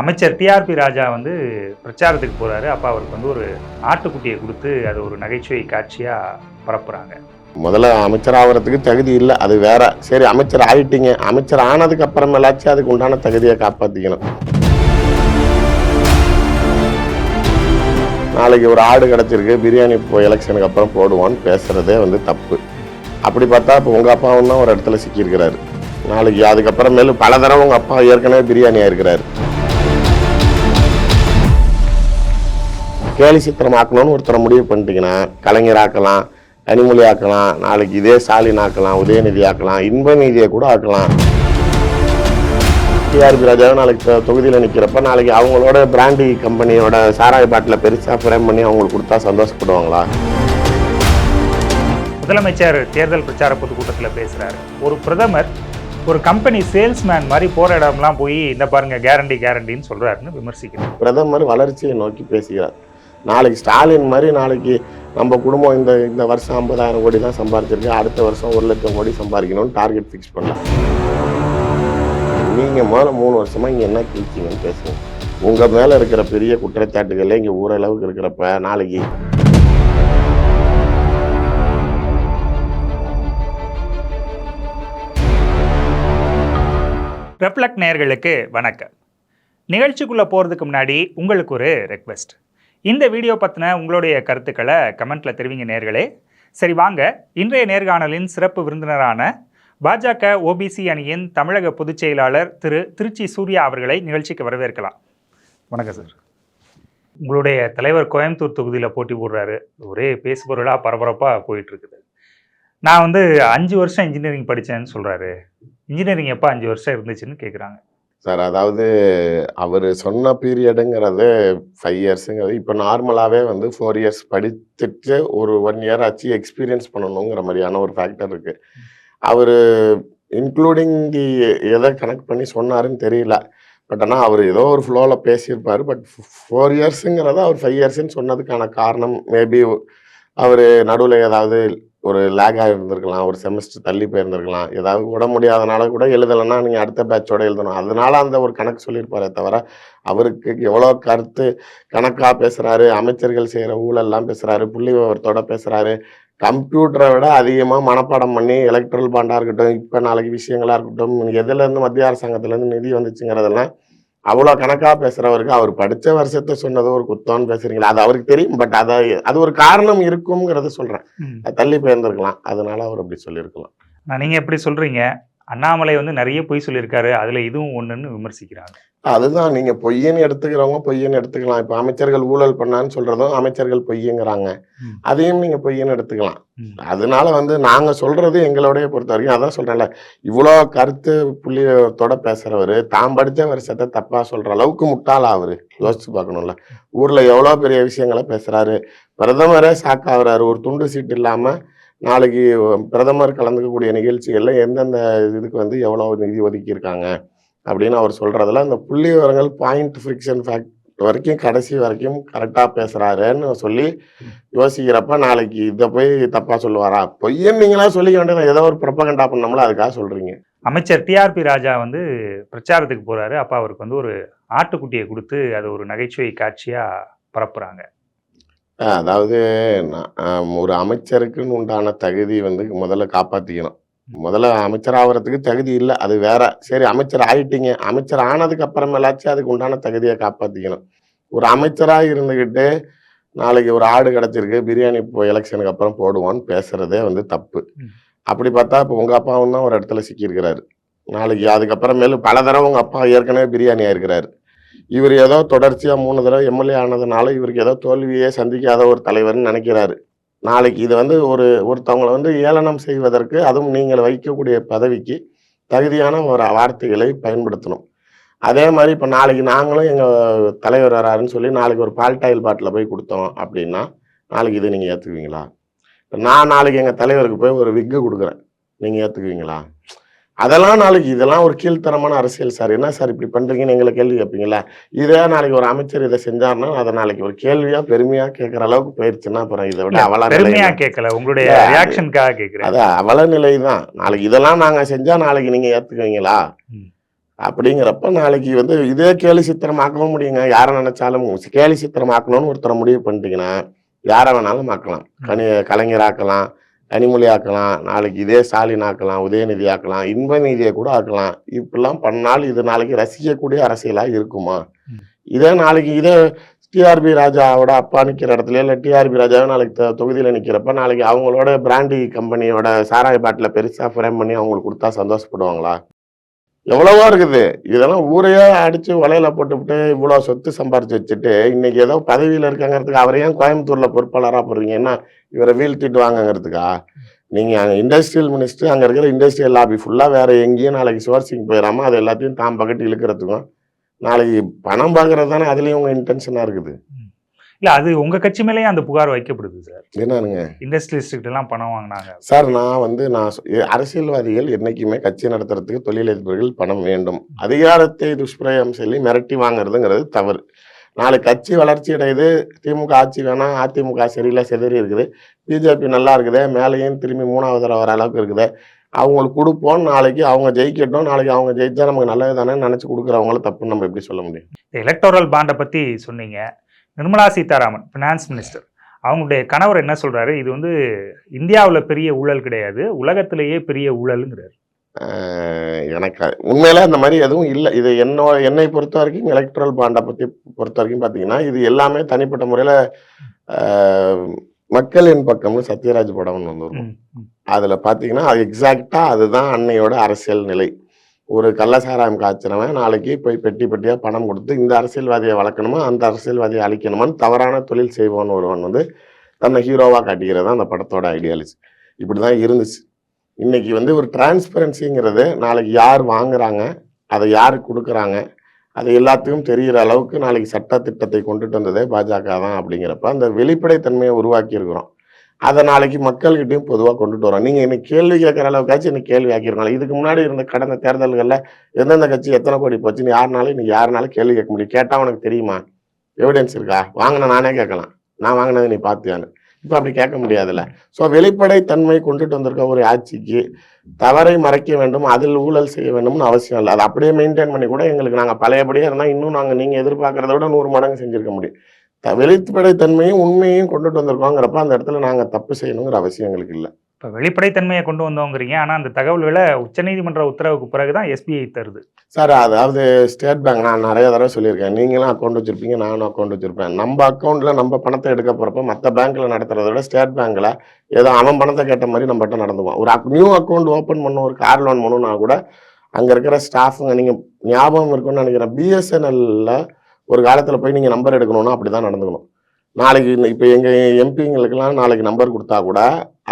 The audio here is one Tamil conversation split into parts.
அமைச்சர் டிஆர்பி ராஜா வந்து பிரச்சாரத்துக்கு போகிறாரு அப்போ அவருக்கு வந்து ஒரு ஆட்டுக்குட்டியை கொடுத்து அது ஒரு நகைச்சுவை காட்சியாக பரப்புகிறாங்க முதல்ல அமைச்சர் ஆகிறதுக்கு தகுதி இல்லை. அது வேற. சரி அமைச்சர் ஆயிட்டீங்க. அமைச்சர் ஆனதுக்கு அப்புறமேலாச்சும் அதுக்கு உண்டான தகுதியை காப்பாற்றிக்கணும் நாளைக்கு ஒரு ஆடு கிடச்சிருக்கு. பிரியாணி இப்போ எலெக்ஷனுக்கு அப்புறம் போடுவான்னு பேசுறதே வந்து தப்பு. அப்படி பார்த்தா இப்போ உங்கள் அப்பாவும் தான் ஒரு இடத்துல சிக்கியிருக்கிறாரு. நாளைக்கு அதுக்கப்புறமேலும் பல தடவை உங்கள் அப்பா ஏற்கனவே பிரியாணி ஆயிருக்கிறாரு கேலி சித்திரம் ஆக்கணும்னு ஒருத்தரை முடிவு பண்ணிட்டீங்கன்னா கலைஞர் ஆக்கலாம் கனிமொழி ஆக்கலாம் நாளைக்கு இதே ஸ்டாலின் ஆக்கலாம் உதயநிதி ஆக்கலாம் இன்ப நீதியை கூட ஆக்கலாம். டிஆர்பி ராஜாவை நாளைக்கு தொகுதியில் நிற்கிறப்ப நாளைக்கு அவங்களோட பிராண்டி கம்பெனியோட சாராய பாட்டில் பெருசாக ஃப்ரேம் பண்ணி அவங்களுக்கு கொடுத்தா சந்தோஷப்படுவாங்களா? முதலமைச்சர் தேர்தல் பிரச்சார பொதுக்கூட்டத்தில் பேசுறாரு. ஒரு பிரதமர் ஒரு கம்பெனி சேல்ஸ்மேன் மாதிரி போற இடம்லாம் போய் இந்த பாருங்க கேரண்டி கேரண்டின்னு சொல்றாருன்னு விமர்சிக்கிறார். பிரதமர் வளர்ச்சியை நோக்கி பேசுகிறார். நாளைக்கு ஸ்டாலின் மாதிரி நாளைக்கு நம்ம குடும்பம் இந்த இந்த வருஷம் ஐம்பதாயிரம் கோடி தான் சம்பாதிச்சிருக்கு அடுத்த வருஷம் ஒரு லட்சம் கோடி சம்பாதிக்கணும்னு டார்கெட் ஃபிக்ஸ் பண்ணலாம் நீங்கள் முதல்ல மூணு வருஷமாக இங்கே என்ன கிழிச்சிங்கன்னு பேசுங்க. உங்கள் மேலே இருக்கிற பெரிய குற்றச்சாட்டுகளே இங்கே ஓரளவுக்கு இருக்கிறப்ப நாளைக்கு ரெப்லக்ட் நேயர்களுக்கு வணக்கம். நிகழ்ச்சிக்குள்ளே போகிறதுக்கு முன்னாடி உங்களுக்கு ஒரு ரெக்வெஸ்ட் இந்த வீடியோ பற்றின உங்களுடைய கருத்துக்களை கமெண்ட்டில் தெரிவிங்க நேர்களே. சரி வாங்க. இன்றைய நேர்காணலின் சிறப்பு விருந்தினரான பாஜக ஓபிசி அணியின் தமிழக பொதுச் செயலாளர் திரு திருச்சி சூர்யா அவர்களை நிகழ்ச்சிக்கு வரவேற்கலாம். வணக்கம் சார். உங்களுடைய தலைவர் கோயம்புத்தூர் தொகுதியில் போட்டி போடுறாரு. ஒரே பேசுபொருளாக பரபரப்பாக போயிட்டு இருக்குது நான் வந்து அஞ்சு வருஷம் இன்ஜினியரிங் படித்தேன்னு சொல்கிறாரு இன்ஜினியரிங் எப்போ அஞ்சு வருஷம் இருந்துச்சுன்னு கேட்குறாங்க சார் அதாவது அவர் சொன்ன பீரியடுங்கிறது ஃபைவ் இயர்ஸுங்கிறது இப்போ நார்மலாகவே வந்து ஃபோர் இயர்ஸ் படிச்சுட்டு ஒரு ஒன் இயர் ஆச்சு எக்ஸ்பீரியன்ஸ் பண்ணணுங்கிற மாதிரியான ஒரு ஃபேக்டர் இருக்குது அவர் இன்க்ளூடிங் தி எதை கனெக்ட் பண்ணி சொன்னாருன்னு தெரியல. பட் ஆனால் அவர் ஏதோ ஒரு ஃப்ளோவில் பேசியிருப்பார். பட் ஃபோர் இயர்ஸுங்கிறத அவர் ஃபைவ் இயர்ஸ்ன்னு சொன்னதுக்கான காரணம் மேபி அவர் நடுவில் ஏதாவது ஒரு லேக் இருந்திருக்கலாம் ஒரு செமஸ்டர் தள்ளி போயிருந்திருக்கலாம். ஏதாவது விட முடியாதனால கூட எழுதலைன்னா நீங்கள் அடுத்த பேட்சோட எழுதணும். அதனால அந்த ஒரு கணக்கு சொல்லியிருப்பாரே தவிர அவருக்கு எவ்வளோ கருத்து கணக்காக பேசுகிறாரு அமைச்சர்கள் செய்கிற ஊழல்லாம் பேசுகிறாரு புள்ளி விவரத்தோட பேசுகிறாரு கம்ப்யூட்டரை விட அதிகமாக மனப்பாடம் பண்ணி எலக்ட்ரல் பாண்டாக இருக்கட்டும் இப்போ நாளைக்கு விஷயங்களாக இருக்கட்டும் எதுலேருந்து மத்திய அரசாங்கத்துலேருந்து நிதி வந்துச்சுங்கிறதெல்லாம் அவ்வளோ கணக்காக பேசுகிறவருக்கு அவர் படித்த வருஷத்தை சொன்னது ஒரு குத்தம்னு பேசுறீங்களா? அது அவருக்கு தெரியும் பட் அதை அது ஒரு காரணம் இருக்குங்கிறத சொல்கிறேன் தள்ளி போயிருந்திருக்கலாம். அதனால அவர் அப்படி சொல்லியிருக்கலாம். நான் நீங்கள் எப்படி சொல்கிறீங்க அண்ணாமலை வந்து நிறைய பொய் சொல்லியிருக்காரு. அதில் இதுவும் ஒன்றுன்னு விமர்சிக்கிறாங்க. அதுதான் நீங்க பொய்யன்னு எடுத்துக்கிறவங்க பொய்யன்னு எடுத்துக்கலாம். இப்போ அமைச்சர்கள் ஊழல் பண்ணான்னு சொல்றதும் அமைச்சர்கள் பொய்யுங்கிறாங்க. அதையும் நீங்க பொய்யன்னு எடுத்துக்கலாம். அதனால வந்து நாங்க சொல்றது எங்களோடைய பொறுத்த வரைக்கும் அதான் சொல்றேன்ல இவ்வளோ கருத்து புள்ளியத்தோட பேசுறவர் தாம் படிச்ச வருஷத்தை தப்பா சொல்ற அளவுக்கு முட்டாளா அவரு. யோசிச்சு பார்க்கணும்ல. ஊர்ல எவ்வளோ பெரிய விஷயங்களை பேசுறாரு. பிரதமரே சாக்காகிறாரு ஒரு துண்டு சீட்டு இல்லாம நாளைக்கு பிரதமர் கலந்துக்கக்கூடிய நிகழ்ச்சிகள்ல எந்தெந்த இதுக்கு வந்து எவ்வளோ நிதி ஒதுக்கியிருக்காங்க அப்படின்னு அவர் சொல்றதுல அந்த புள்ளி விவரங்கள் பாயிண்ட் ஃப்ரிக்ஷன் ஃபேக்ட் வரைக்கும் கடைசி வரைக்கும் கரெக்டாக பேசுகிறாருன்னு சொல்லி யோசிக்கிறப்ப நாளைக்கு இதை போய் தப்பாக சொல்லுவாரா? பொய்யன்னு நீங்களா சொல்லிக்க வேண்டியது ஏதோ ஒரு ப்ரொப்பகண்டா பண்ணோம்ல அதுக்காக சொல்கிறீங்க அமைச்சர் டிஆர்பி ராஜா வந்து பிரச்சாரத்துக்கு போகிறாரு அப்போ அவருக்கு வந்து ஒரு ஆட்டுக்குட்டியை கொடுத்து அது ஒரு நகைச்சுவை காட்சியாக பரப்புகிறாங்க அதாவது நான், ஒரு அமைச்சருக்குன்னு உண்டான தகுதி வந்து முதல்ல காப்பாத்திக்கணும். முதல்ல அமைச்சர் ஆகிறதுக்கு தகுதி இல்லை அது வேற. சரி அமைச்சர் ஆயிட்டீங்க. அமைச்சர் ஆனதுக்கு அப்புறமேலாச்சும் அதுக்கு உண்டான தகுதியை காப்பாத்திக்கணும். ஒரு அமைச்சரா இருந்துகிட்டு நாளைக்கு ஒரு ஆடு கிடச்சிருக்கு பிரியாணி இப்போ எலெக்ஷனுக்கு அப்புறம் போடுவோன்னு பேசுறதே வந்து தப்பு. அப்படி பார்த்தா இப்போ உங்க அப்பாவும் தான் ஒரு இடத்துல சிக்கியிருக்கிறாரு. நாளைக்கு அதுக்கப்புறமேலு பல தடவை உங்க அப்பா ஏற்கனவே பிரியாணி ஆயிருக்கிறாரு இவர் ஏதோ தொடர்ச்சியாக மூணு தடவை எம்எல்ஏ ஆனதுனால இவருக்கு ஏதோ தோல்வியே சந்திக்காத ஒரு தலைவர்னு நினைக்கிறாரு. நாளைக்கு இது வந்து ஒரு ஒருத்தவங்களை வந்து ஏளனம் செய்வதற்கு அதுவும் நீங்கள் வைக்கக்கூடிய பதவிக்கு தகுதியான ஒரு வார்த்தைகளை பயன்படுத்தணும். அதே மாதிரி இப்போ நாளைக்கு நாங்களும் எங்கள் தலைவர் வராருன்னு சொல்லி நாளைக்கு ஒரு பால்டாயில் பாட்டில் போய் கொடுத்தோம் அப்படின்னா நாளைக்கு இது நீங்கள் ஏற்றுக்குவீங்களா இப்போ நான் நாளைக்கு எங்கள் தலைவருக்கு போய் ஒரு விக்கு கொடுக்குறேன். நீங்கள் ஏற்றுக்குவீங்களா அதெல்லாம் நாளைக்கு இதெல்லாம் ஒரு கீழ்த்தரமான அரசியல் சார். என்ன சார் இப்படி பண்றீங்கன்னு எங்களை கேள்வி கேட்பீங்களா? இதே நாளைக்கு ஒரு அமைச்சர் இதை செஞ்சாருன்னா அதை நாளைக்கு ஒரு கேள்வியா பெருமையா கேட்கற அளவுக்கு போயிருச்சுன்னா அப்புறம் இதை விட அவல நிலை பெருமையா கேட்கல. உங்களுடைய ரியாக்ஷனுக்காக கேட்குறேன். அது அவல நிலை தான். நாளைக்கு இதெல்லாம் நாங்க செஞ்சா நாளைக்கு நீங்க ஏத்துக்குவீங்களா? ம். அப்படிங்கிறப்ப நாளைக்கு வந்து இதே கேலி சித்திரமாக்கவும் முடியுங்க. யாரை நினைச்சாலும் கேலி சித்திரமாக்கணும்னு ஒருத்தரை முடிவு பண்ணிட்டீங்கன்னா யாரை வேணாலும் ஆக்கலாம். கனி கலைஞர் ஆக்கலாம் கனிமொழி ஆக்கலாம் நாளைக்கு இதே ஸ்டாலின் ஆக்கலாம் உதயநிதி ஆக்கலாம் இன்ப நீதியை கூட ஆக்கலாம். இப்படிலாம் பண்ணால் இது நாளைக்கு ரசிக்கக்கூடிய அரசியலா இருக்குமா. இதே நாளைக்கு இதே டிஆர்பி ராஜாவோட அப்பா நிக்கிற இடத்துல இல்ல டிஆர்பி ராஜாவை நாளைக்கு தொகுதியில நிக்கிறப்ப நாளைக்கு அவங்களோட பிராண்டி கம்பெனியோட சாராய பாட்டில பெருசா ஃப்ரேம் பண்ணி அவங்களுக்கு கொடுத்தா சந்தோஷப்படுவாங்களா? எவ்வளவோ இருக்குது. இதெல்லாம் ஊரையே அடிச்சு வலையில போட்டுவிட்டு இவ்வளவு சொத்து சம்பாரிச்சு வச்சுட்டு இன்னைக்கு ஏதோ பதவியில இருக்காங்கிறதுக்கு அவரை ஏன் கோயம்புத்தூர்ல பொறுப்பாளராக போடுறீங்கன்னா இவரை வீழ்த்திட்டு வாங்கங்கிறதுக்கா? நீங்க அங்கே இண்டஸ்ட்ரியல் மினிஸ்டர் அங்க இருக்கிற இண்டஸ்ட்ரியல் லாபி ஃபுல்லா வேற எங்கேயும் நாளைக்கு சோர்சிங் போயிடாம அது எல்லாத்தையும் தாம் பக்கத்து இழுக்கிறதுக்கும் நாளைக்கு பணம் பார்க்கறது தானே அதுலயும் உங்க இன்டென்ஷனா இருக்குது. இல்ல அது உங்க கட்சி மேலேயே அந்த புகார் வைக்கப்படுது சார். என்னனுங்க? இண்டஸ்ட்ரியலிஸ்ட் எல்லாம் பணம் வாங்கினாங்க. சார் நான் வந்து நான் அரசியல்வாதிகள் என்னைக்குமே கட்சி நடத்துறதுக்கு தொழிலதிபர்கள் பணம் வேண்டும். அதிகாரத்தை துஷ்பிரயோகம் சொல்லி மிரட்டி வாங்குறதுங்கிறது தவறு. நாளை கட்சி வளர்ச்சி அடையுது திமுக ஆட்சி வேணாம் அதிமுக சரியில்லை சிதறி இருக்குது. பிஜேபி நல்லா இருக்குது மேலேயும் திரும்பி மூணாவது தடவை வர அளவுக்கு இருக்குது. அவங்களுக்கு கொடுப்போம் நாளைக்கு அவங்க ஜெயிக்கட்டும் நாளைக்கு அவங்க ஜெயிச்சா நமக்கு நல்லது தானே நினைச்சு கொடுக்குறவங்கள தப்புன்னு நம்ம எப்படி சொல்ல முடியும்? எலக்டோரல் பாண்டை பத்தி சொன்னீங்க. நிர்மலா சீதாராமன் ஃபினான்ஸ் மினிஸ்டர் அவங்களுடைய கணவர் என்ன சொல்றாரு? இது வந்து இந்தியாவுல பெரிய ஊழல் கிடையாது உலகத்திலேயே பெரிய ஊழலுங்கிறாரு. எனக்கு உண்மையில அந்த மாதிரி எதுவும் இல்லை. இது என்னோ என்னை பொறுத்த வரைக்கும் எலக்ட்ரல் பாண்டை பற்றி பொறுத்த வரைக்கும் பார்த்தீங்கன்னா இது எல்லாமே தனிப்பட்ட முறையில் மக்களின் பக்கம்னு சத்யராஜ் படம்னு வந்து வரும் ம், ம். அதில் பார்த்தீங்கன்னா அது எக்ஸாக்டாக அதுதான் அன்னையோட அரசியல் நிலை. ஒரு கள்ளசாராயம் காய்ச்சினவன் நாளைக்கு போய் பெட்டி பெட்டியாக பணம் கொடுத்து இந்த அரசியல்வாதியை வளர்க்கணுமா அந்த அரசியல்வாதியை அழிக்கணுமான்னு தவறான தொழில் செய்வான் ஒருவன் வந்து தன்னை ஹீரோவாக காட்டிக்கிறது தான் அந்த படத்தோட ஐடியாலஜி இப்படி தான் இருந்துச்சு. இன்றைக்கி வந்து ஒரு டிரான்ஸ்பரன்சிங்கிறது நாளைக்கு யார் வாங்குறாங்க அதை யார் கொடுக்குறாங்க அது எல்லாத்துக்கும் தெரிகிற அளவுக்கு நாளைக்கு சட்ட திட்டத்தை கொண்டுட்டு வந்ததே பாஜக தான் அப்படிங்கிறப்ப அந்த வெளிப்படைத்தன்மையை உருவாக்கியிருக்கிறோம். அதை நாளைக்கு மக்கள்கிட்டையும் பொதுவாக கொண்டுட்டு வரோம் நீங்கள் இன்னைக்கு கேள்வி கேட்குற அளவுக்காச்சும் இன்னைக்கு கேள்வி ஆக்கிருக்கலாம் இதுக்கு முன்னாடி இருந்த கடந்த தேர்தல்களில் எந்தெந்த கட்சி எத்தனை கோடி போச்சுன்னு யாருனாலும் இன்னைக்கு யாருனாலும் கேள்வி கேட்க முடியும். கேட்டால் உனக்கு தெரியுமா? எவிடன்ஸ் இருக்கா? வாங்கின நானே கேட்கலாம். நான் வாங்கினதை நீ பார்த்தியான்னு. இப்போ அப்படி கேட்க முடியாதுல்ல. ஸோ வெளிப்படை தன்மை கொண்டுட்டு வந்திருக்க ஒரு ஆட்சிக்கு தவறை மறைக்க வேண்டும் அதில் ஊழல் செய்ய வேண்டும்னு அவசியம் இல்லை. அதை அப்படியே மெயின்டைன் பண்ணி கூட எங்களுக்கு நாங்கள் பழையபடியாக இருந்தால் இன்னும் நாங்கள் நீங்கள் எதிர்பார்க்கறத விட நூறு மடங்கு செஞ்சுருக்க முடியும். வெளிப்படைத்தன்மையும் உண்மையும் கொண்டுட்டு வந்திருக்கோங்கிறப்ப அந்த இடத்துல நாங்கள் தப்பு செய்யணுங்கிற அவசியம் எங்களுக்கு இல்லை. இப்ப வெளிப்படைத்தன்மையை கொண்டு வந்தோங்கிறீங்க. ஆனா அந்த தகவல்களை உச்சநீதிமன்ற உத்தரவுக்கு பிறகுதான் எஸ்பிஐ தருது. சார் அதாவது ஸ்டேட் பேங்க் நான் நிறைய தடவை சொல்லியிருக்கேன். நீங்களும் அக்கௌண்ட் வச்சிருப்பீங்க நானும் அக்கௌண்ட் வச்சிருப்பேன். நம்ம அக்கௌண்ட்ல நம்ம பணத்தை எடுக்க போறப்ப மற்ற பேங்க்ல நடத்துறத விட ஸ்டேட் பேங்க்ல ஏதோ அவன் பணத்தை கேட்ட மாதிரி நம்மகிட்ட நடந்துக்குவான். ஒரு நியூ அக்கௌண்ட் ஓப்பன் பண்ண ஒரு கார் லோன் பண்ணணும்னா கூட அங்க இருக்கிற ஸ்டாஃபுங்க நீங்க ஞாபகம் இருக்கும்னு நினைக்கிறேன். பிஎஸ்என்எல்ல ஒரு காலத்தில் போய் நீங்கள் நம்பர் எடுக்கணும்னா அப்படிதான் நடந்துக்கணும். நாளைக்கு இப்போ எங்கள் எம்பிங்களுக்கெல்லாம் நாளைக்கு நம்பர் கொடுத்தா கூட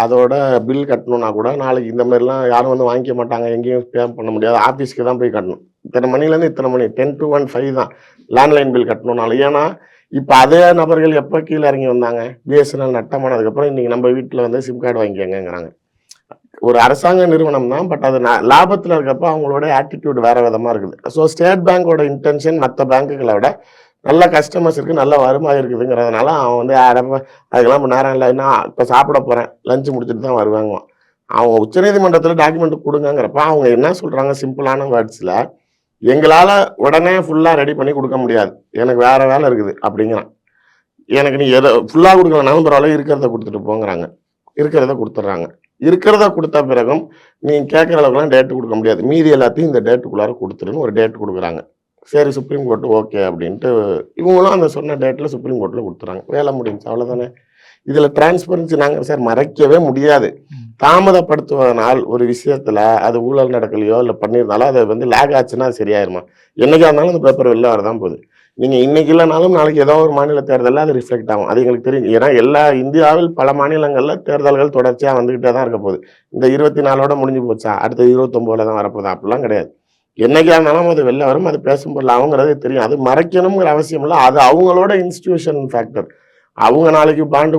அதோட பில் கட்டணும்னா கூட நாளைக்கு இந்த மாதிரிலாம் யாரும் வந்து வாங்கிக்க மாட்டாங்க எங்கேயும் பே பண்ண முடியாது. ஆஃபீஸ்க்கு தான் போய் கட்டணும். இத்தனை மணிலேருந்து இத்தனை மணி டென் டு ஒன் ஃபைவ் தான் லேண்ட்லைன் பில் கட்டணும்னாலும். ஏன்னா இப்போ அதே நபர்கள் எப்போ கீழே இறங்கி வந்தாங்க? பிஎஸ்என்எல் நட்டமானதுக்கப்புறம் இன்றைக்கி நம்ம வீட்டில் வந்து சிம் கார்டு வாங்கிக்கங்கிறாங்க ஒரு அரசாங்க நிறுவனம் தான் பட் அது லாபத்தில் லாபத்துல இருக்கப்ப அவங்களோட ஆட்டிடியூட் வேற விதமாக இருக்குது. ஸோ ஸ்டேட் பேங்கோட இன்டென்ஷன் மற்ற பேங்குகளை விட நல்ல கஸ்டமர்ஸ் இருக்குது நல்ல வருமானம் இருக்குதுங்கிறதுனால அவன் வந்து அடப்ப அதுக்கெல்லாம் இப்போ நேரம் இல்லை என்ன இப்போ சாப்பிட போகிறேன் லஞ்சு முடிச்சுட்டு தான் வருவாங்க அவங்க உச்சநீதிமன்றத்தில் டாக்குமெண்ட் கொடுங்கங்கிறப்ப அவங்க என்ன சொல்கிறாங்க சிம்பிளான வேர்ட்ஸில் எங்களால் உடனே ஃபுல்லாக ரெடி பண்ணி கொடுக்க முடியாது. எனக்கு வேறு வேலை இருக்குது அப்படிங்கிறான். எனக்கு நீ எதை ஃபுல்லாக கொடுக்கலனாலும் பரவாயில்ல இருக்கிறத கொடுத்துட்டு போங்கிறாங்க. இருக்கிறத கொடுத்துட்றாங்க. இருக்கிறத கொடுத்த பிறகும் நீ கேட்குற அளவுக்குலாம் டேட் கொடுக்க முடியாது. மீதி எல்லாத்தையும் இந்த டேட்டுக்குள்ளார கொடுத்துருன்னு ஒரு டேட் கொடுக்குறாங்க. சரி சுப்ரீம் கோர்ட்டு ஓகே அப்படின்ட்டு இவங்களும் அந்த சொன்ன டேட்டில் சுப்ரீம் கோர்ட்டில் கொடுத்துறாங்க. வேலை முடிஞ்சு அவ்வளோதானே இதில் டிரான்ஸ்பரன்சி நாங்கள் சார் மறைக்கவே முடியாது. தாமதப்படுத்துவதனால் ஒரு விஷயத்துல அது ஊழல் நடக்கலையோ இல்லை பண்ணியிருந்தாலும் அது வந்து லேக் ஆச்சுன்னா சரியாயிருமா? என்னைக்கா இருந்தாலும் அந்த பேப்பர் வெளில வரதான் போகுது. நீங்கள் இன்னைக்கு இல்லைனாலும் நாளைக்கு ஏதோ ஒரு மாநில தேர்தலில் அது ரிஃப்ளெக்ட் ஆகும். அது எங்களுக்கு தெரியும். ஏன்னா எல்லா இந்தியாவில் பல மாநிலங்களில் தேர்தல்கள் தொடர்ச்சியாக வந்துக்கிட்டே தான் இருக்க போகுது. இந்த இருபத்தி நாலோட முடிஞ்சு போச்சா? அடுத்த இருபத்தொம்போதில் தான் வரப்போகுது. அப்படிலாம் கிடையாது. என்னைக்கா இருந்தாலும் அது வெளில வரும். அது பேசும் பொருள் அவங்கிறது தெரியும். அது மறைக்கணுங்கிற அவசியம் இல்லை. அது அவங்களோட இன்ஸ்டிடியூஷன் ஃபேக்டர் அவங்க நாளைக்கு பாண்டு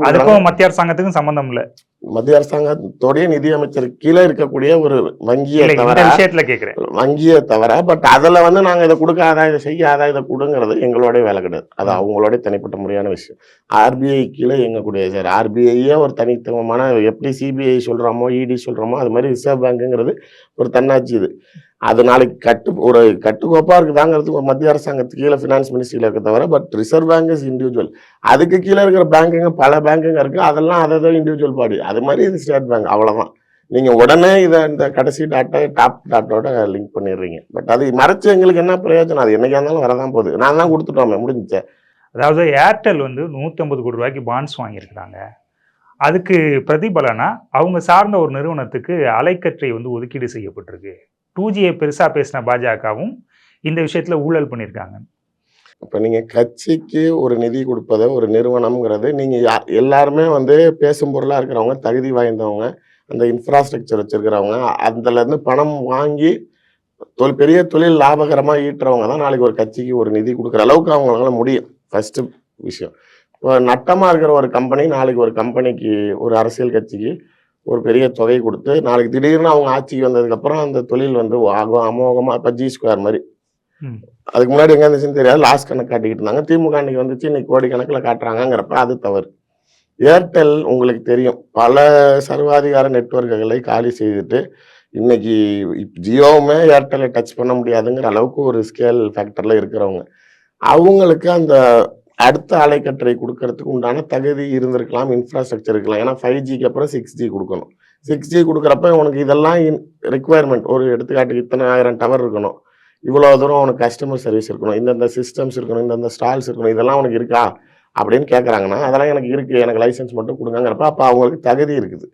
மத்திய அரசாங்கத்துக்கும் சம்பந்தம் இல்ல. மத்திய அரசாங்கத்தோடைய நிதியமைச்சர் கீழே இருக்கக்கூடிய ஒரு வங்கியை தவிர விஷயத்துல கேக்குறேன். வங்கியை தவிர பட் அதுல வந்து நாங்க இதை கொடுக்காத இதை செய்யாத இதை கொடுங்கிறது எங்களுடைய வேலை கிடையாது. அது. அவங்களுடைய தனிப்பட்ட முறையான விஷயம். ஆர்பிஐ கீழே இயங்கக்கூடிய சார் ஆர்பிஐயே ஒரு தனித்துவமான எப்படி சிபிஐ சொல்றோமோ இடி சொல்றோமோ அது மாதிரி ரிசர்வ் பேங்க்குங்கிறது ஒரு தன்னாட்சி இது. அது நாளைக்கு கட்டு ஒரு கட்டுக்கோப்பா இருக்குதாங்கிறது ஒரு மத்திய அரசாங்கத்துக்கு கீழே ஃபினான்ஸ் மினிஸ்ட்ரியில் இருக்க தவிர but Reserve Bank is individual அதுக்கு கீழே இருக்கிற பேங்குங்க பல பேங்குங்க இருக்கு. அதெல்லாம் அதை இண்டிவிஜுவல் பாடி அது மாதிரி இது ஸ்டேட் பேங்க் அவ்வளோதான் நீங்கள் உடனே இதை இந்த கடைசி டாட்டை டாப் டாட்டோட லிங்க் பண்ணிடுறீங்க. பட் அது மறைச்சு எங்களுக்கு என்ன பிரயோஜனம்? அது என்றைக்கா இருந்தாலும் வரதான் போகுது. நான் தான் கொடுத்துட்டோமே முடிஞ்சுச்சே. அதாவது ஏர்டெல் வந்து 150 கோடி ரூபாய்க்கு பாண்ட்ஸ் வாங்கியிருக்கிறாங்க. அதுக்கு பிரதிபலனா அவங்க சார்ந்த ஒரு நிறுவனத்துக்கு அலைக்கற்றை வந்து ஒதுக்கீடு செய்யப்பட்டிருக்கு. டூ ஜியை பெருசாக பேசின பாஜகவும் இந்த விஷயத்தில் ஊழல் பண்ணியிருக்காங்க. இப்போ நீங்கள் கட்சிக்கு ஒரு நிதி கொடுப்பதை ஒரு நிறுவனம்ங்கிறது நீங்கள் யா- எல்லாருமே வந்து பேசும் பொருளாக இருக்கிறவங்க தகுதி வாய்ந்தவங்க அந்த இன்ஃப்ராஸ்ட்ரக்சர் வச்சுருக்கிறவங்க அதுலேருந்து பணம் வாங்கி தொல் பெரிய தொழில் லாபகரமாக ஈட்டுறவங்க தான் நாளைக்கு ஒரு கட்சிக்கு ஒரு நிதி கொடுக்குற அளவுக்கு அவங்களால முடியும். ஃபஸ்ட்டு விஷயம். இப்போ நட்டமாக இருக்கிற ஒரு கம்பெனி நாளைக்கு ஒரு கம்பெனிக்கு ஒரு அரசியல் கட்சிக்கு ஒரு பெரிய தொகை கொடுத்து நாளைக்கு திடீர்னு அவங்க ஆட்சிக்கு வந்ததுக்கப்புறம் அந்த தொழில் வந்து அமோகமாக இப்போ ஜி ஸ்கொயர் மாதிரி அதுக்கு முன்னாடி எங்க இருந்துச்சுன்னு தெரியாது. லாஸ்ட் கணக்கு காட்டிக்கிட்டு இருந்தாங்க. திமுக அன்னைக்கு வந்துச்சு. இன்னைக்கு கோடி கணக்கில் காட்டுறாங்கங்கிறப்ப அது தவறு. ஏர்டெல் உங்களுக்கு தெரியும். பல சர்வாதிகார நெட்வொர்க்குகளை காலி செய்துட்டு இன்னைக்கு ஜியோவுமே ஏர்டெல்லை டச் பண்ண முடியாதுங்கிற அளவுக்கு ஒரு ஸ்கேல் ஃபேக்டரில் இருக்கிறவங்க. அவங்களுக்கு அந்த அடுத்த அலைக்கற்றை கொடுக்கறதுக்கு உண்டான தகுதி இருந்திருக்கலாம். இன்ஃப்ராஸ்ட்ரக்சர் இருக்கலாம். ஏன்னா ஃபைவ் ஜிக்கு அப்புறம் சிக்ஸ் ஜி கொடுக்கணும். சிக்ஸ் ஜி கொடுக்குறப்ப உனக்கு இதெல்லாம் ரெக்குவயர்மெண்ட் ஒரு எடுத்துக்காட்டுக்கு இத்தனை ஆயிரம் டவர் இருக்கணும். இவ்வளோ தூரம் உனக்கு கஸ்டமர் சர்வீஸ் இருக்கணும் இந்தந்த சிஸ்டம்ஸ் இருக்கணும் இந்தந்த ஸ்டால்ஸ் இருக்கணும் இதெல்லாம் உனக்கு இருக்கா? அப்படின்னு கேட்குறாங்கன்னா அதெல்லாம் எனக்கு இருக்குது எனக்கு லைசன்ஸ் மட்டும் கொடுங்கங்கிறப்ப அப்போ அவங்களுக்கு தகுதி இருக்குது.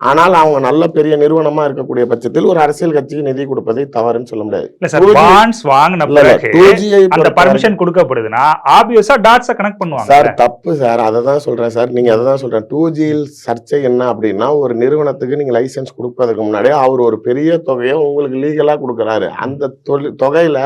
ஆனால் அவங்க நல்ல பெரிய நிறுவனமா இருக்கக்கூடிய பட்சத்தில் ஒரு அரசியல் கட்சிக்கு நிதி கொடுப்பதை தவறுன்னு சொல்ல முடியாது. இல்ல சார் 2G பாண்ட்ஸ் வாங்கின இல்ல, இல்ல, பிறகு 2G ஐ அந்த பர்மிஷன் கொடுக்கப்படுதுன்னா ஆப்வியஸா டாட்ஸை கனெக்ட் பண்ணுவாங்க. சார் தப்பு சார் அதை தான் சொல்றேன் சார். நீங்க அதை தான் சொல்றேன். டூ ஜியில் சர்ச்சை என்ன அப்படின்னா ஒரு நிறுவனத்துக்கு நீங்க லைசென்ஸ் கொடுப்பதற்கு முன்னாடி அவர் ஒரு பெரிய தொகையை உங்களுக்கு லீகலா கொடுக்குறாரு. அந்த தொகையில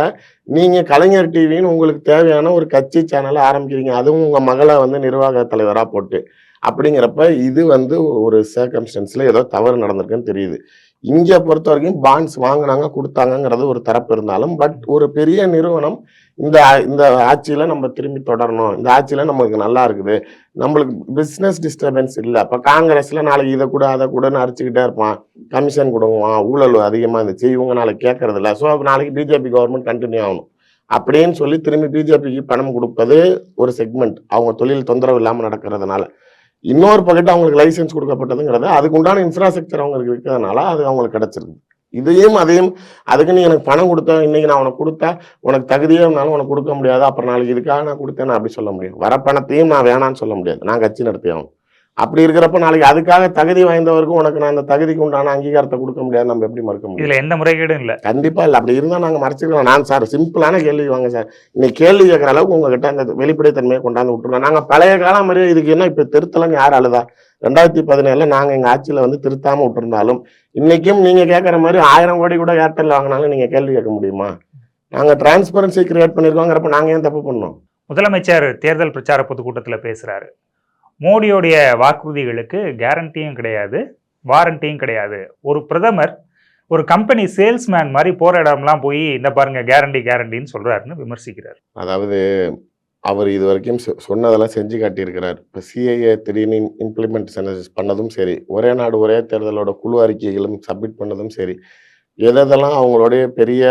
நீங்க கலைஞர் டிவின்னு உங்களுக்கு தேவையான ஒரு கட்சி சேனலை ஆரம்பிக்கிறீங்க. அதுவும் உங்க மகளை வந்து நிர்வாக தலைவரா போட்டு. அப்படிங்கிறப்ப இது வந்து ஒரு சர்க்கம்ஸ்டன்ஸ்ல ஏதோ தவறு நடந்திருக்குன்னு தெரியுது. இங்கே பொறுத்த வரைக்கும் பாண்ட்ஸ் வாங்கினாங்க கொடுத்தாங்கங்கிறது ஒரு தரப்பு இருந்தாலும் பட் ஒரு பெரிய நிறுவனம் இந்த இந்த ஆட்சியில் நம்ம திரும்பி தொடரணும். இந்த ஆட்சியில் நம்மளுக்கு நல்லா இருக்குது. நம்மளுக்கு பிஸ்னஸ் டிஸ்டர்பன்ஸ் இல்லை. இப்போ காங்கிரஸில் நாளைக்கு இதை கூட அதை கூடன்னு அடிச்சுக்கிட்டே இருப்பான். கமிஷன் கொடுவான். ஊழல் அதிகமாக இருந்துச்சு. இவங்க நாளைக்கு கேட்கறது இல்லை ஸோ நாளைக்கு பிஜேபி கவர்மெண்ட் கண்டினியூ ஆகணும். அப்படின்னு சொல்லி திரும்பி பிஜேபிக்கு பணம் கொடுப்பது ஒரு செக்மெண்ட் அவங்க தொழில் தொந்தரவு இல்லாமல் நடக்கிறதுனால. இன்னொரு பக்கெட் அவங்களுக்கு லைசென்ஸ் கொடுக்கப்பட்டதுங்கிறது அதுக்கு உண்டான இன்ஃப்ராஸ்ட்ரக்சர் அவங்களுக்கு இருக்கிறதுனால அது அவங்களுக்கு கிடைச்சிருக்கு இதையும் அதையும் அதுக்கு நீ எனக்கு பணம் கொடுத்த இன்னைக்கு நான் உனக்கு கொடுத்தா உனக்கு தகுதியே இருந்தாலும் உனக்கு கொடுக்க முடியாது. அப்புறம் நாளைக்கு இதுக்காக நான் கொடுத்தேன் நான் அப்படி சொல்ல முடியும் வர பணத்தையும் நான் வேணான்னு சொல்ல முடியாது. நான் கட்சி நடத்தி ஆகணும் அப்படி இருக்கிறப்ப நாளைக்கு அதுக்காக தகுதி வாய்ந்தவருக்கும் உனக்கு நான் அந்த தகுதிக்கு உண்டான அங்கீகாரத்தை கொடுக்க முடியாது. நம்ம எப்படி மறுக்க முடியும்? இதுல எந்த முறைகேடும் இல்ல. கண்டிப்பா இல்ல. அப்படி இருந்தா நாங்க மறைச்சிக்கலாம் நான் சார் சிம்பிளான கேள்வி வாங்க சார். இன்னைக்கு கேள்வி கேட்கற அளவுக்கு உங்ககிட்ட அந்த வெளிப்படைத்தன்மையை கொண்டாந்து விட்டுருலாம் நாங்க பழைய காலம் மாதிரியே இதுக்கு என்ன இப்ப திருத்தலாம் யார் அழுதா? ரெண்டாயிரத்தி பதினேழுல நாங்க எங்க ஆட்சியில வந்து திருத்தாம விட்டுருந்தாலும் இன்னைக்கும் நீங்க கேட்கற மாதிரி ஆயிரம் கோடி கூட ஏர்டெல் வாங்கினாலும் நீங்க கேள்வி கேட்க முடியுமா? நாங்க டிரான்ஸ்பரன்சி கிரியேட் பண்ணிருக்கோங்கிறப்ப நாங்க ஏன் தப்பு பண்ணோம்? முதலமைச்சர் தேர்தல் பிரச்சார பொதுக்கூட்டத்துல பேசுறாரு. மோடியோடைய வாக்குறுதிகளுக்கு கேரண்டியும் கிடையாது வாரண்டியும் கிடையாது. ஒரு பிரதமர் ஒரு கம்பெனி சேல்ஸ்மேன் மாதிரி போற இடம்லாம் போய் இந்த பாருங்க கேரண்டி கேரண்டின்னு சொல்றாருன்னு விமர்சிக்கிறார். அதாவது அவர் இது வரைக்கும் சொ- சொன்னதெல்லாம் செஞ்சு காட்டியிருக்கிறார். இப்போ சிஐஏ திடீர்னு இம்ப்ளிமெண்ட் பண்ணதும் சரி ஒரே நாடு ஒரே தேர்தலோட குழு அறிக்கைகளும் சப்மிட் பண்ணதும் சரி எதெல்லாம் அவங்களுடைய பெரிய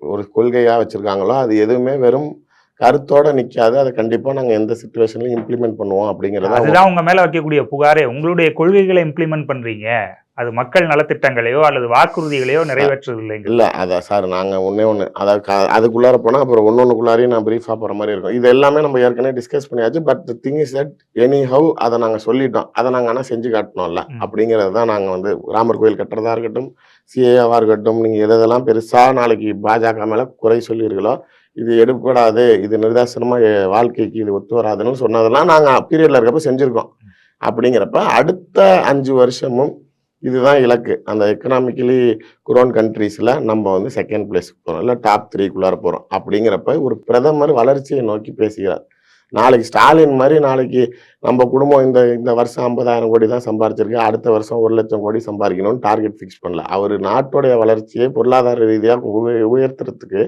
ஒரு கொள்கையாக வச்சுருக்காங்களோ அது எதுவுமே வெறும் கருத்தோட நிக்காது. அதை கண்டிப்பா நாங்க எந்த சுச்சுவேஷன்லயும் இம்ப்ளிமெண்ட் பண்ணுவோம் அப்படிங்கறத அதுதான் உங்க மேல வைக்கக்கூடிய புகாரே. உங்களுடைய கொள்கைகளை இம்ப்ளிமெண்ட் பண்றீங்க. அது மக்கள் நலத்திட்டங்களையோ அல்லது வாக்குறுதிகளையோ நிறைவேற்றுறது இல்லைங்க இல்ல அதான் சார் நாங்க ஒண்ணே ஒண்ணு அதாவது அதுக்குள்ளார போனா அப்புறம் ஒன்னொன்னுக்குள்ளாரையும் நான் பிரீஃபா போற மாதிரி இருக்கும். இது எல்லாமே நம்ம ஏற்கனவே டிஸ்கஸ் பண்ணியாச்சு. But thing is that anyhow அதை நாங்க சொல்லிட்டோம். அதை நாங்க ஆனா செஞ்சு காட்டணும்ல. அப்படிங்கறது தான் நாங்க வந்து ராமர் கோயில் கட்டுறதா இருக்கட்டும் சிஏவா இருக்கட்டும் நீங்க எது எதெல்லாம் பெருசா நாளைக்கு பாஜக மேல குறை சொல்லியிருங்களோ இது எடுக்கப்படாது இது நிர்தாசனமாக வாழ்க்கைக்கு இது ஒத்து வராதுன்னு சொன்னதெல்லாம் நாங்கள் பீரியடில் இருக்கப்ப செஞ்சுருக்கோம். அப்படிங்கிறப்ப அடுத்த அஞ்சு வருஷமும் இதுதான் இலக்கு. அந்த எக்கனாமிக்கலி குரோன் கண்ட்ரீஸில் நம்ம வந்து செகண்ட் பிளேஸ்க்கு போகிறோம் இல்லை டாப் த்ரீக்குள்ளார போகிறோம் அப்படிங்கிறப்ப ஒரு பிரதமர் வளர்ச்சியை நோக்கி பேசுகிறார். நாளைக்கு ஸ்டாலின் மாதிரி நாளைக்கு நம்ம குடும்பம் இந்த இந்த வருஷம் ஐம்பதாயிரம் கோடி தான் சம்பாரிச்சிருக்கு அடுத்த வருஷம் ஒரு லட்சம் கோடி சம்பாதிக்கணும்னு டார்கெட் ஃபிக்ஸ் பண்ணல. அவர் நாட்டுடைய வளர்ச்சியை பொருளாதார ரீதியாக உயர்த்துறதுக்கு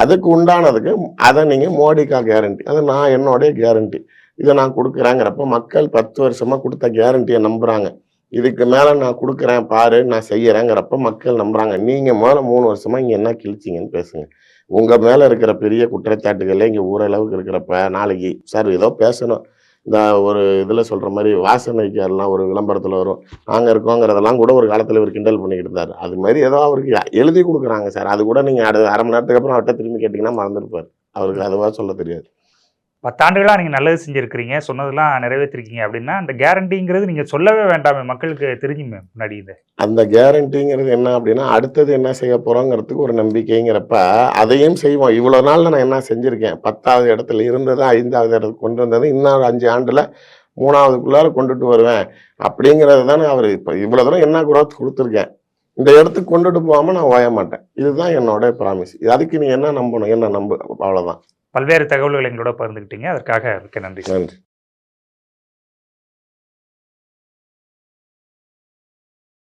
அதுக்கு உண்டானதுக்கு அதை நீங்கள் மோடிக்கா கேரண்டி அது நான் என்னுடைய கேரண்டி இதை நான் கொடுக்குறேங்கிறப்ப மக்கள் பத்து வருஷமாக கொடுத்த கேரண்டியை நம்புகிறாங்க இதுக்கு மேலே நான் கொடுக்குறேன் பாரு நான் செய்கிறேங்கிறப்ப மக்கள் நம்புகிறாங்க நீங்கள் முதல்ல மூணு வருஷமாக இங்கே என்ன கிழிச்சிங்கன்னு பேசுங்க. உங்கள் மேலே இருக்கிற பெரிய குற்றச்சாட்டுகளே இங்கே ஊரளவுக்கு இருக்கிறப்ப நாளைக்கு சார் ஏதோ பேசணும். இந்த ஒரு இதில் சொல்கிற மாதிரி வாசனைக்காரெல்லாம் ஒரு விளம்பரத்தில் வரும். நாங்கள் இருக்கோங்கிறதெல்லாம் கூட ஒரு காலத்தில் இவர் கிண்டல் பண்ணிக்கிட்டு இருந்தார். அது மாதிரி ஏதோ அவருக்கு எழுதி கொடுக்குறாங்க சார். அது கூட நீங்கள் அடுத்த அரை மணி நேரத்துக்கு அப்புறம் அவர்கிட்ட திரும்பி கேட்டிங்கன்னா மறந்துருப்பார். அவருக்கு அதுவாக சொல்ல தெரியாது. பத்தாண்டுகளாக நீங்கள் நல்லது செஞ்சுருக்கிறீங்க சொன்னதெல்லாம் நிறைவேற்றிருக்கீங்க அப்படின்னா அந்த கேரண்டிங்கிறது நீங்கள் சொல்லவே வேண்டாமே மக்களுக்கு தெரிஞ்சுமே முன்னாடி இது. அந்த கேரண்டிங்கிறது என்ன அப்படின்னா அடுத்தது என்ன செய்ய போகிறோங்கிறதுக்கு ஒரு நம்பிக்கைங்கிறப்ப அதையும் செய்வோம். இவ்வளோ நாள் நான் என்ன செஞ்சுருக்கேன்? பத்தாவது இடத்துல இருந்தது ஐந்தாவது இடத்துக்கு கொண்டு வந்தது இன்னொரு அஞ்சு ஆண்டில் மூணாவதுக்குள்ளார கொண்டுட்டு வருவேன் அப்படிங்கிறது தானே அவர். இப்போ இவ்வளோ தூரம் என்ன குரோத் கொடுத்துருக்கேன்? இந்த இடத்துக்கு கொண்டுட்டு போகாமல் நான் ஓய மாட்டேன். இதுதான் என்னோட ப்ராமிஸ் அதுக்கு நீ என்ன நம்பணும்? என்ன நம்பு? அவ்வளோதான் பல்வேறு தகவல்கள் எங்களோட பகிர்ந்துக்கிட்டீங்க. அதற்காக மிக்க நன்றி. நன்றி.